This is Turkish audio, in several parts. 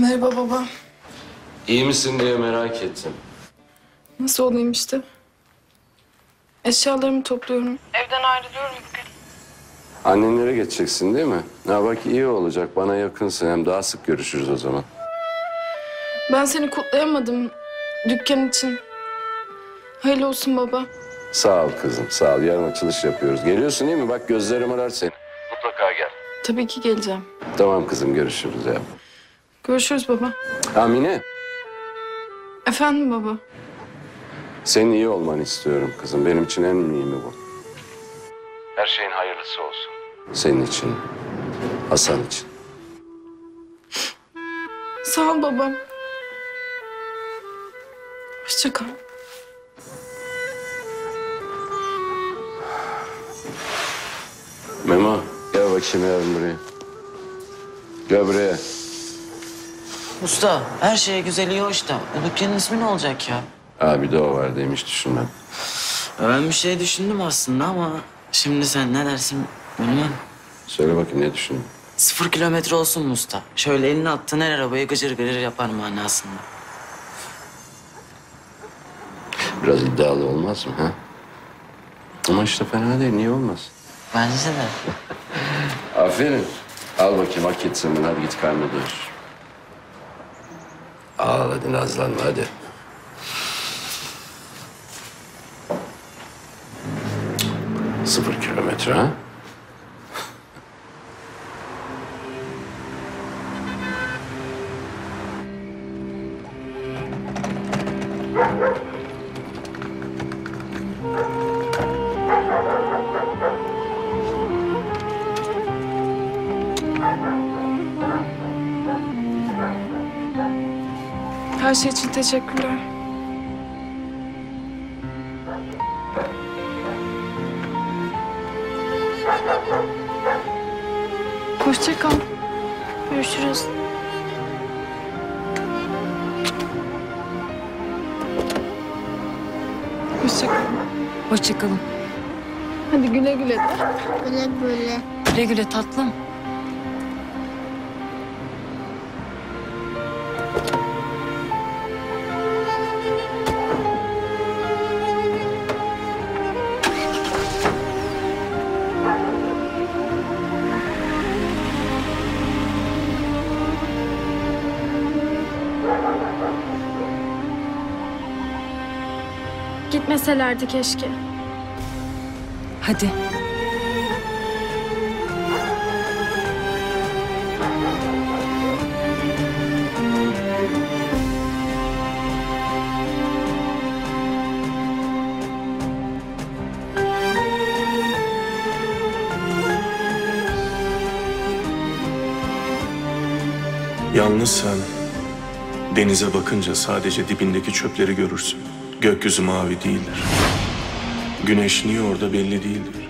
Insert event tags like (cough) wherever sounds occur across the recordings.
Merhaba baba. İyi misin diye merak ettim. Nasıl olayım işte? Eşyalarımı topluyorum. Evden ayrılıyorum bugün. Annenlere geçeceksin değil mi? Ha bak iyi olacak. Bana yakınsın. Hem daha sık görüşürüz o zaman. Ben seni kutlayamadım dükkan için. Hayırlı olsun baba. Sağ ol kızım. Sağ ol. Yarın açılış yapıyoruz. Geliyorsun değil mi? Bak gözlerim arar seni. Mutlaka gel. Tabii ki geleceğim. Tamam kızım görüşürüz ya. Görüşürüz baba. Amine. Efendim baba. Senin iyi olmanı istiyorum kızım. Benim için en mühimi bu. Her şeyin hayırlısı olsun. Senin için. Hasan için. Sağ ol babam. Hoşça kal. Memo gel bakayım yavrum buraya. Gel buraya. Usta her şey güzel iyi hoş da bu dükkanın ismi ne olacak ya? Abi de o var demiş düşünmem. Ben bir şey düşündüm aslında ama şimdi sen ne dersin bilmem. Söyle bakayım ne düşündün? Sıfır kilometre olsun mu usta? Şöyle elini attın her arabayı gıcır gıcır yapar manasında. Biraz iddialı olmaz mı ha? Ama işte fena değil. Niye olmaz? Bence de. (laughs) Aferin. Al bakayım hak etsin bunu. Hadi git karnına doyur. Hadi nazlanma hadi. Sıfır kilometre ha? Her şey için teşekkürler. Hoşça kal. Görüşürüz. Hoşça kal. Hoşçakalın. Hadi güle güle de. Böyle böyle. Güle güle tatlım. Gitmeselerdi keşke. Hadi. Yalnız sen denize bakınca sadece dibindeki çöpleri görürsün. Gökyüzü mavi değildir. Güneş niye orada belli değildir.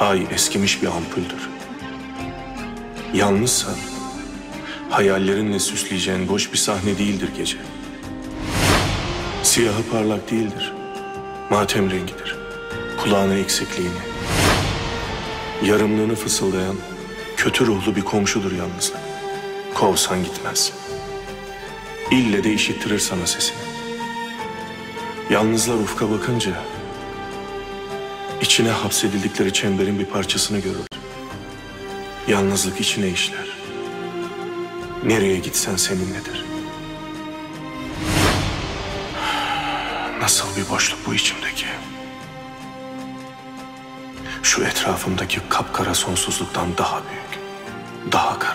Ay eskimiş bir ampuldür. Yalnız sen hayallerinle süsleyeceğin boş bir sahne değildir gece. Siyahı parlak değildir. Matem rengidir. Kulağına eksikliğini. Yarımlığını fısıldayan kötü ruhlu bir komşudur yalnızlık. Kovsan gitmez. İlle de işittirir sana sesini. Yalnızlar ufka bakınca içine hapsedildikleri çemberin bir parçasını görür. Yalnızlık içine işler. Nereye gitsen seninledir. Nasıl bir boşluk bu içimdeki? Şu etrafımdaki kapkara sonsuzluktan daha büyük, daha kara.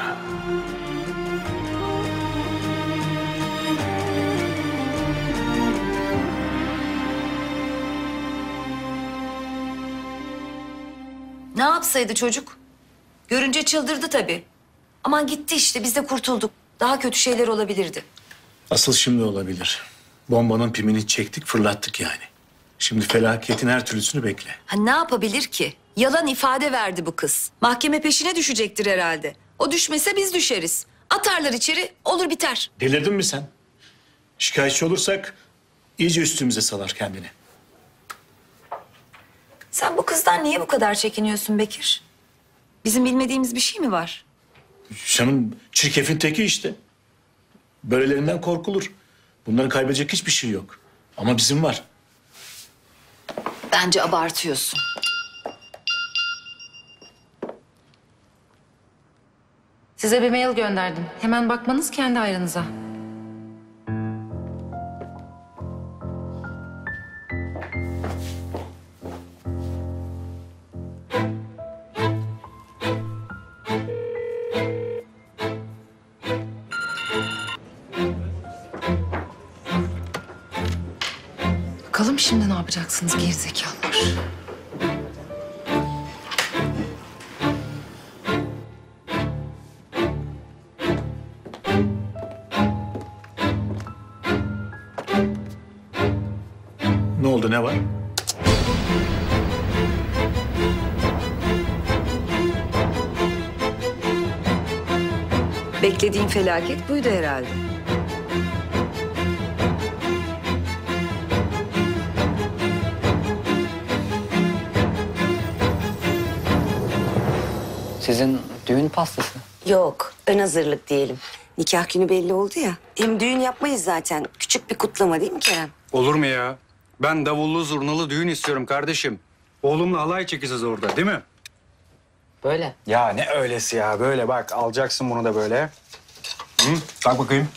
Yapsaydı çocuk? Görünce çıldırdı tabii. Aman gitti işte biz de kurtulduk. Daha kötü şeyler olabilirdi. Asıl şimdi olabilir. Bombanın pimini çektik fırlattık yani. Şimdi felaketin her türlüsünü bekle. Ha, ne yapabilir ki? Yalan ifade verdi bu kız. Mahkeme peşine düşecektir herhalde. O düşmese biz düşeriz. Atarlar içeri olur biter. Delirdin mi sen? Şikayetçi olursak iyice üstümüze salar kendini. Sen bu kızdan niye bu kadar çekiniyorsun Bekir? Bizim bilmediğimiz bir şey mi var? Canım çirkefin teki işte. Böylelerinden korkulur. Bunların kaybedecek hiçbir şey yok. Ama bizim var. Bence abartıyorsun. Size bir mail gönderdim. Hemen bakmanız kendi ayrınıza. Bakalım şimdi ne yapacaksınız gerizekalılar? Ne oldu ne var? Beklediğin felaket buydu herhalde. Sizin düğün pastası. Yok, ön hazırlık diyelim. Nikah günü belli oldu ya. Hem düğün yapmayız zaten. Küçük bir kutlama değil mi Kerem? Olur mu ya? Ben davullu zurnalı düğün istiyorum kardeşim. Oğlumla halay çekeceğiz orada değil mi? Böyle. Ya ne öylesi ya böyle bak alacaksın bunu da böyle. Hı? Bak bakayım.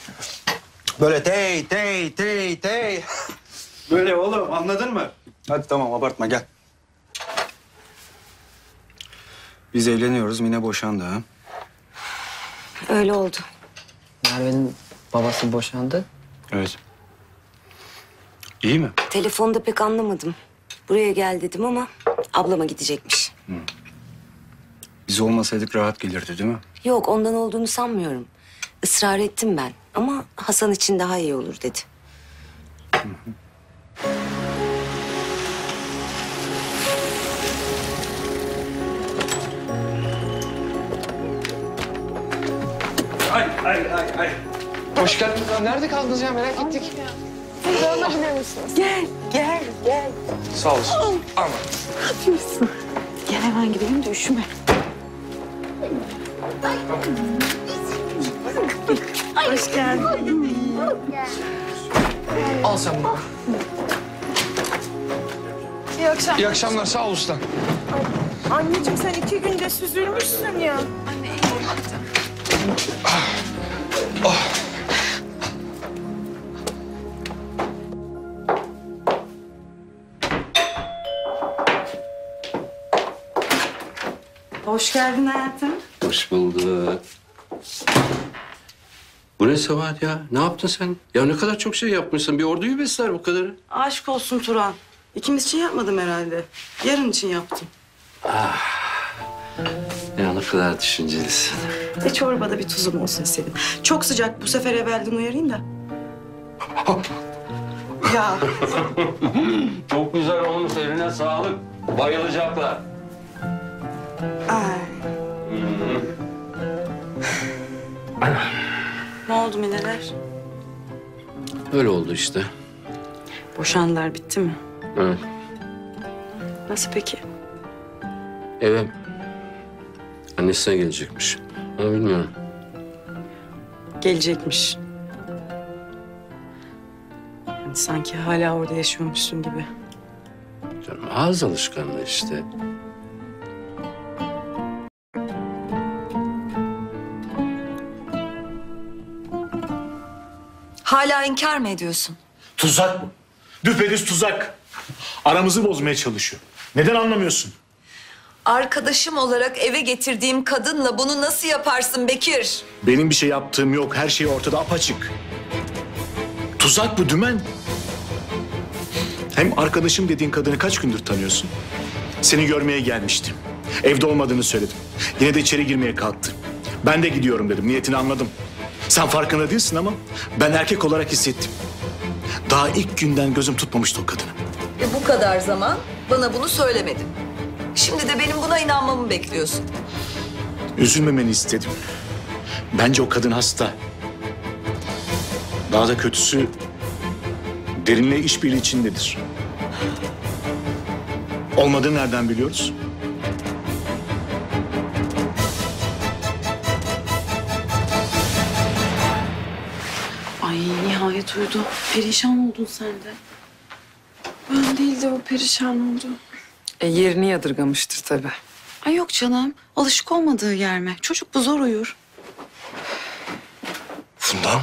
Böyle tey tey tey tey. Böyle oğlum anladın mı? Hadi tamam abartma gel. Biz evleniyoruz Mine boşandı ha. Öyle oldu. Merve'nin babası boşandı. Evet. İyi mi? Telefonda pek anlamadım. Buraya gel dedim ama ablama gidecekmiş. Biz olmasaydık rahat gelirdi değil mi? Yok, ondan olduğunu sanmıyorum. Israr ettim ben ama Hasan için daha iyi olur dedi. Hoş geldiniz. Nerede kaldınız ya merak ettik. Gel, gel, gel. Sağ olasın. Gel hemen gidelim de üşüme. Hoş geldin. Al sen bunu. İyi akşam. İyi akşamlar. Sağ ol usta. Anneciğim sen iki günde süzülmüşsün ya. Hoş geldin hayatım. Hoş bulduk. Bu ne Sabahat ya? Ne yaptın sen? Ya ne kadar çok şey yapmışsın. Bir orduyu besler bu kadarı. Aşk olsun Turan. İkimiz için yapmadım herhalde. Yarın için yaptım. Ya ne kadar düşüncelisin. E çorbada bir tuzum olsun istedim. Çok sıcak bu sefer evvelden uyarayım da. ya (laughs) Çok güzel olmuş. Eline sağlık. Bayılacaklar. ay. ne oldu Mineler? Öyle oldu işte. Boşandılar bitti mi? Evet. Nasıl peki? Eve annesine gelecekmiş. Ama bilmiyorum. Gelecekmiş. Yani sanki hala orada yaşıyormuşsun gibi. Canım, ağız alışkanlığı işte. Hala inkar mı ediyorsun? Tuzak bu. Düpedüz tuzak. Aramızı bozmaya çalışıyor. Neden anlamıyorsun? Arkadaşım olarak eve getirdiğim kadınla bunu nasıl yaparsın Bekir? Benim bir şey yaptığım yok. Her şey ortada apaçık. Tuzak bu dümen. Hem arkadaşım dediğin kadını kaç gündür tanıyorsun? Seni görmeye gelmiştim. Evde olmadığını söyledim. Yine de içeri girmeye kalktı. Ben de gidiyorum dedim. Niyetini anladım. Sen farkında değilsin ama ben erkek olarak hissettim. Daha ilk günden gözüm tutmamıştı o kadını. E bu kadar zaman bana bunu söylemedin. Şimdi de benim buna inanmamı bekliyorsun. Üzülmemeni istedim. Bence o kadın hasta. Daha da kötüsü derinle işbirliği içindedir. Olmadığını nereden biliyoruz? Evet uyudu. Perişan oldun sen de. Ben değil de o perişan oldu. E, yerini yadırgamıştır tabii. Ay yok canım. Alışık olmadığı yer mi? Çocuk bu zor uyur. Fundam.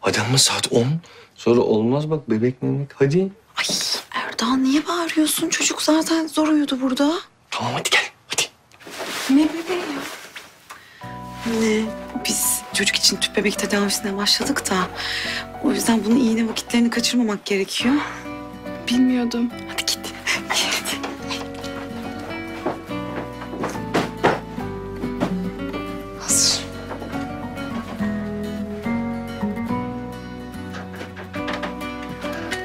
Hadi ama saat 10. Sonra olmaz bak bebek memek. Hadi. Ay Erdoğan niye bağırıyorsun? Çocuk zaten zor uyudu burada. Tamam hadi gel. Hadi. Ne bebeği ya? Ne? Biz çocuk için tüp bebek tedavisine başladık da... ...o yüzden bunun iğne vakitlerini kaçırmamak gerekiyor. Bilmiyordum.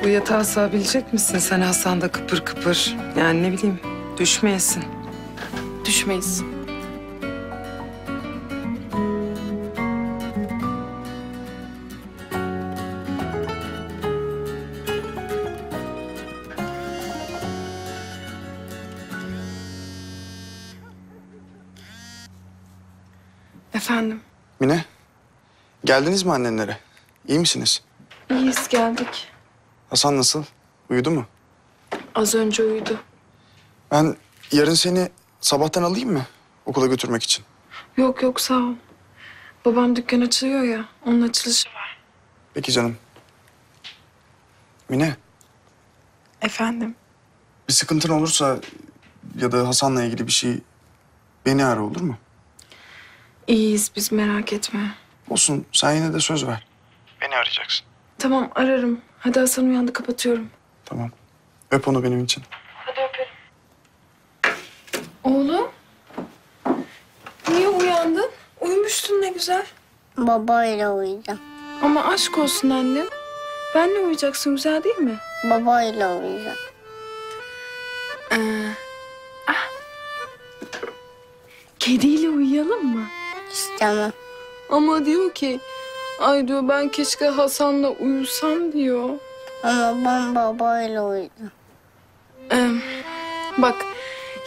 Bu yatağa sığabilecek misin? Sen Hasan da kıpır kıpır. Yani ne bileyim düşmeyesin. Düşmeyiz. Efendim, Mine, geldiniz mi annenlere? İyi misiniz? iyiyiz geldik. Hasan nasıl? Uyudu mu? Az önce uyudu. Ben yarın seni sabahtan alayım mı? Okula götürmek için. Yok yok sağ ol. Babam dükkan açılıyor ya, onun açılışı var. Peki canım. Mine, Efendim, bir sıkıntın olursa ya da Hasan'la ilgili bir şey beni ara olur mu? iyiyiz biz merak etme. Olsun, sen yine de söz ver. Beni arayacaksın. Tamam ararım. Hadi Hasan uyandı kapatıyorum. Tamam. Öp onu benim için. Hadi öperim. Oğlum. Niye uyandın? Uyumuştun ne güzel. Babayla uyuyacağım. Ama aşk olsun annem. Benle uyuyacaksın güzel değil mi? Babayla uyuyacağım. Ee, ah. Kediyle uyuyalım mı? İstemem. Ama diyor ki... Ay diyor ben keşke Hasan'la uyusam diyor. Ama ben babayla uyuyacağım. Ee, bak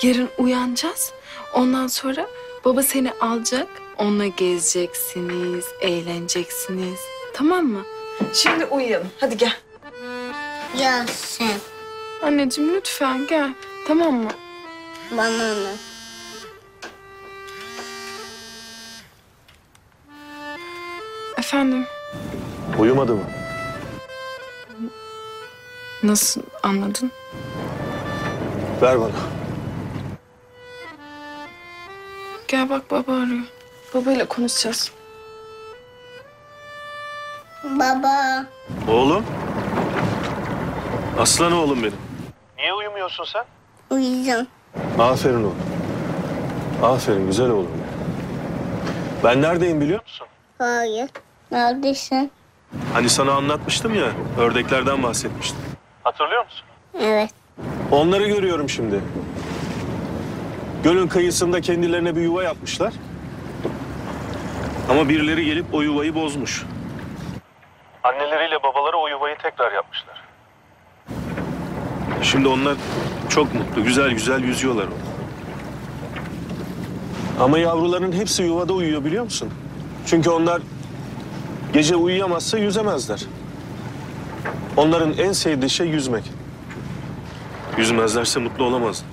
yarın uyanacağız. Ondan sonra baba seni alacak. Onunla gezeceksiniz, eğleneceksiniz. Tamam mı? Şimdi uyuyalım. Hadi gel. Ya sen Anneciğim lütfen gel. Tamam mı? bana ne? Efendim Uyumadı mı? nasıl anladın? Ver bana. Gel bak baba arıyor. Babayla konuşacağız. Baba. Oğlum. Aslan oğlum benim. Niye uyumuyorsun sen? Uyuyacağım. Aferin oğlum. Aferin güzel oğlum. Ben neredeyim biliyor musun? Hayır. Neredesin? Hani sana anlatmıştım ya, ördeklerden bahsetmiştim. Hatırlıyor musun? Evet. Onları görüyorum şimdi. Gölün kıyısında kendilerine bir yuva yapmışlar. Ama birileri gelip o yuvayı bozmuş. Anneleriyle babaları o yuvayı tekrar yapmışlar. Şimdi onlar çok mutlu, güzel güzel yüzüyorlar orada. Ama yavruların hepsi yuvada uyuyor biliyor musun? Çünkü onlar gece uyuyamazsa yüzemezler. Onların en sevdiği şey yüzmek. Yüzmezlerse mutlu olamaz.